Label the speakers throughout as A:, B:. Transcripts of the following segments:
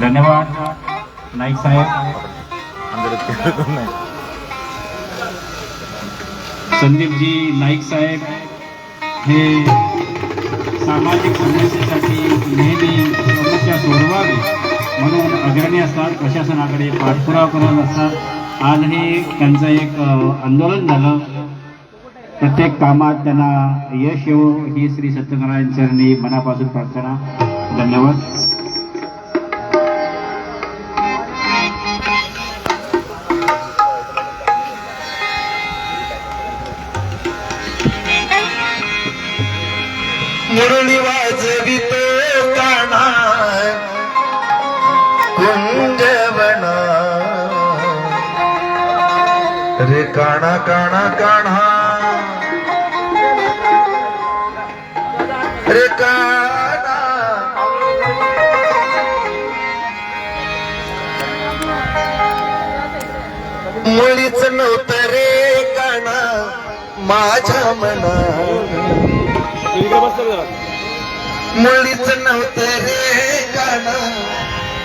A: धन्यवाद. नाईक साहेब. संदीपजी नाईक साहेब हे सामाजिक समस्येसाठी नेहमी समस्या सोडवावी म्हणून अग्रणी असतात प्रशासनाकडे पाठपुरावा करत असतात. आजही त्यांचं एक आंदोलन झालं. प्रत्येक कामात त्यांना यश येवो ही श्री सत्यनारायण चरणी मनापासून प्रार्थना. धन्यवाद.
B: मुरळी वाजवितो काना. कुंजवना रे काणा काणा काणा रे काणा मुळीच नव्हतं रे काणा माझ्या मना मुळीच नव्हतं रे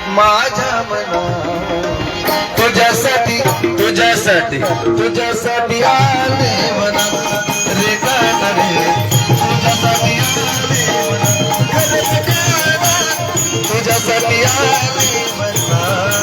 B: माझ्या मना तुझ्यासाठी तुझ्यासाठी तुझ्यासाठी आले रे रे तुझ्यासाठी आले तुझ्यासाठी आले मना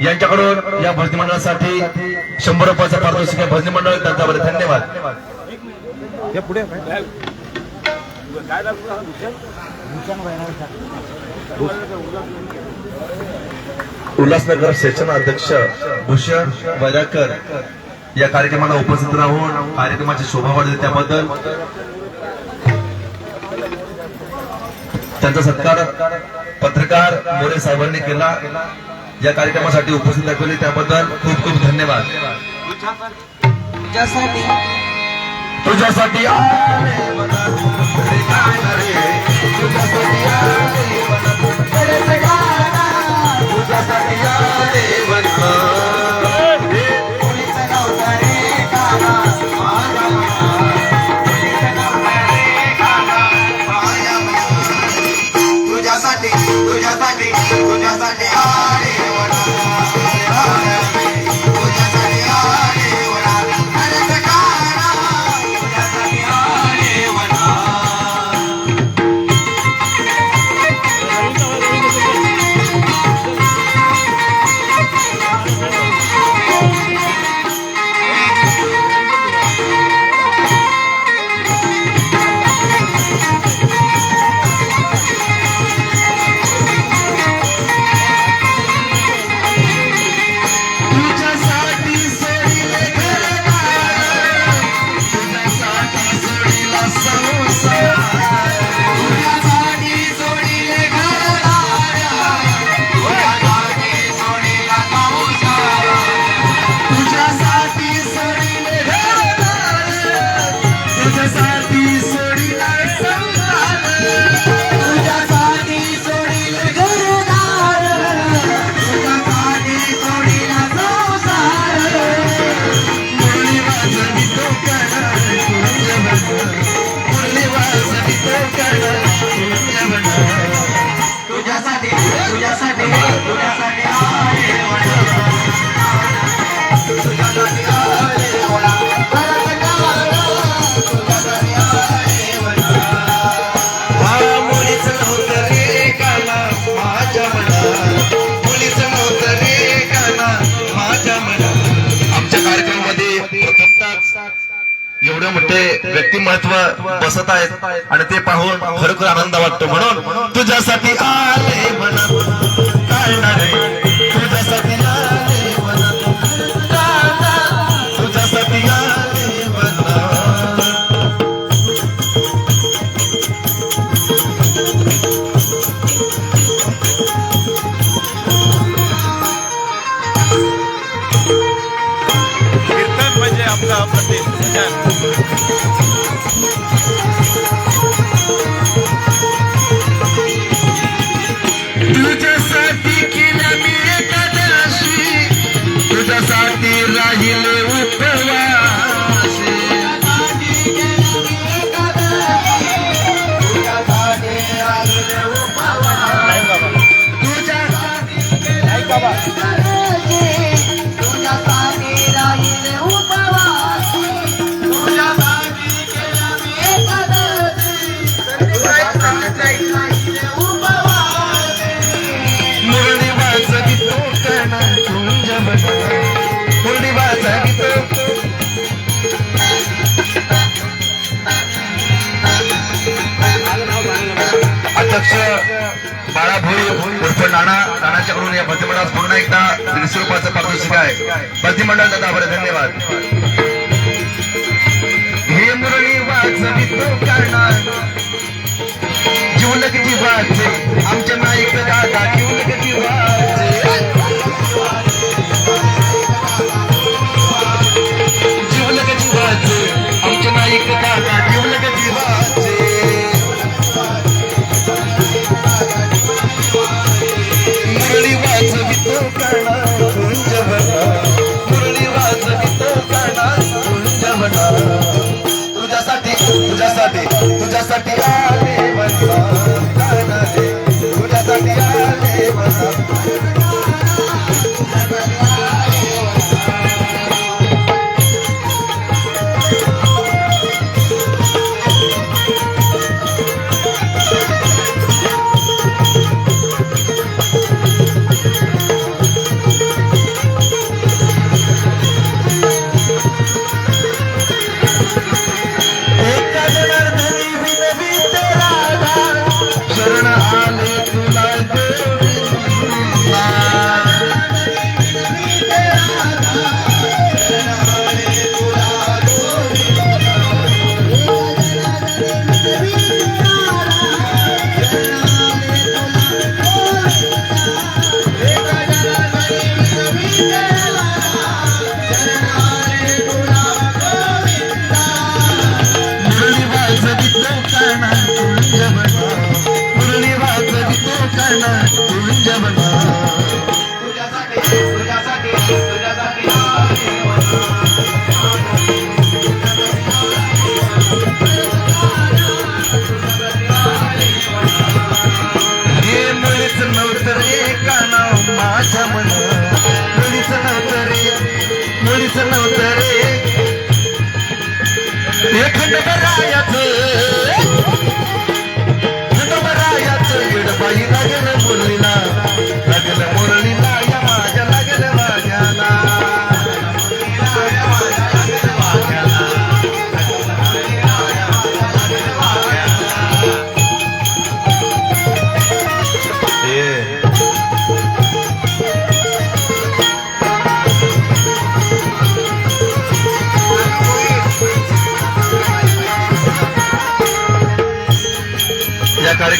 B: यांच्याकडून या भजनी मंडळासाठी शंभर रुपयाचा पारितोषिक आहे. भजनी मंडळ त्यांच्यावर धन्यवाद. उल्हासनगर सेशन अध्यक्ष भूषण वैराकर या कार्यक्रमाला उपस्थित राहून कार्यक्रमाची शोभा वाढली त्याबद्दल. त्यांचा सत्कार पत्रकार मोरे साहेबांनी केला. या कार्यक्रमासाठी उपस्थित दाखवली त्याबद्दल खूप खूप धन्यवाद.
C: तुझ्यासाठी.
B: तुझ्यासाठी. मोठे व्यक्तिमत्व बसत आहेत आणि ते पाहून खरोखर आनंद वाटतो. म्हणून तुझ्यासाठी आले काय कीर्तन म्हणजे आपला done. अध्यक्ष बाळा भोई उर्फ नाना नानाच्याकडून या भक्तिमंडळास पुन्हा एकदा दीडशे रुपयाचं पारितोषिक आहे. भक्तिमंडळ दादा बरं धन्यवाद. हे मुरळी वाजवी तो करणार. जीवलग जीवाचे आमच्या नायक दादा जीवलग जीवाचे तुझ्यासाठी आले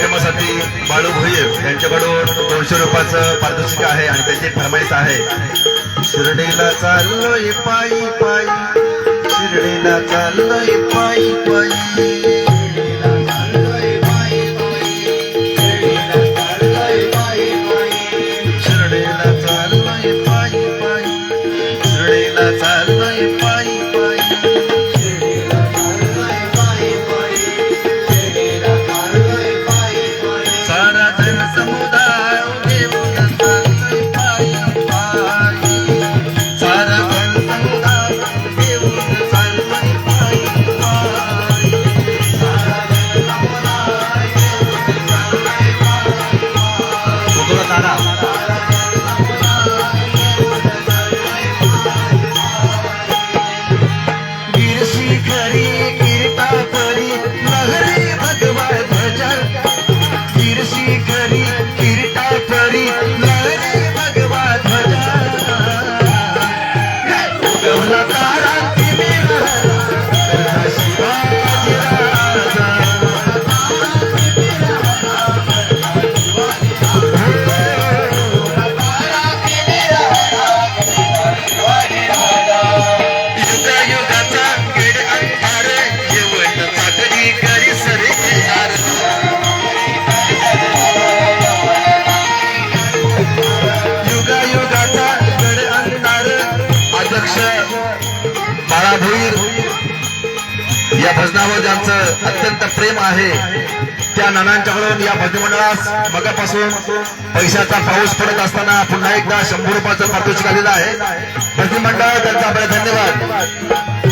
B: कार्यक्रमासाठी बाळू भोईर यांच्याकडून दोनशे रुपयाचं पारितोषिक आहे आणि त्याची फरमाईश आहे. शिर्डीला चाललोय पायी पायी. शिर्डीला चाललोय पायी पायी. लाभ या भजनावर ज्यांचं अत्यंत प्रेम आहे त्या नानांच्याकडून या भजमंडळास मगापासून पैशाचा पाऊस पडत असताना पुन्हा एकदा शंभर रुपयाचं पारितोषिक आलेलं आहे. भजन मंडळ त्यांचा आपल्याला धन्यवाद.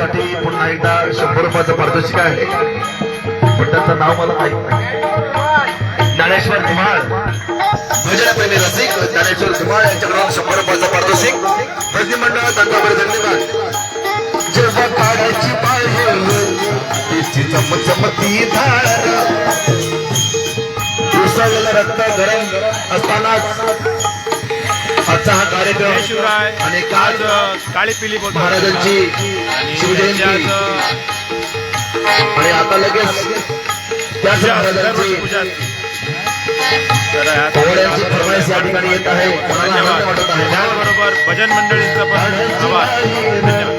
B: कार्यक्रमासाठी पुन्हा एकदा शंभर रुपयाचं पारितोषिक आहे. पण त्याचं नाव मला माहीत नाही. ज्ञानेश्वर धुमाळ. भजनप्रेमी रसिक ज्ञानेश्वर धुमाळ यांच्याकडून शंभर रुपयाचं पारितोषिक. प्रति मंडळ त्यांच्याकडे धन्यवाद जेव्हा काढायची बाहेर चमचमती धार उसळलेलं रक्त गरम असतानाच आजचा हा कार्यक्रम
D: शिवराय
B: आणि काल
D: काळी पिली
B: महाराजांची शिवजयंती. आणि आता लगेच त्याच महाराजांची फरमाईश या ठिकाणी येत आहे. आनंद वाटत आहे.
D: भजन मंडळींचा पण आभार.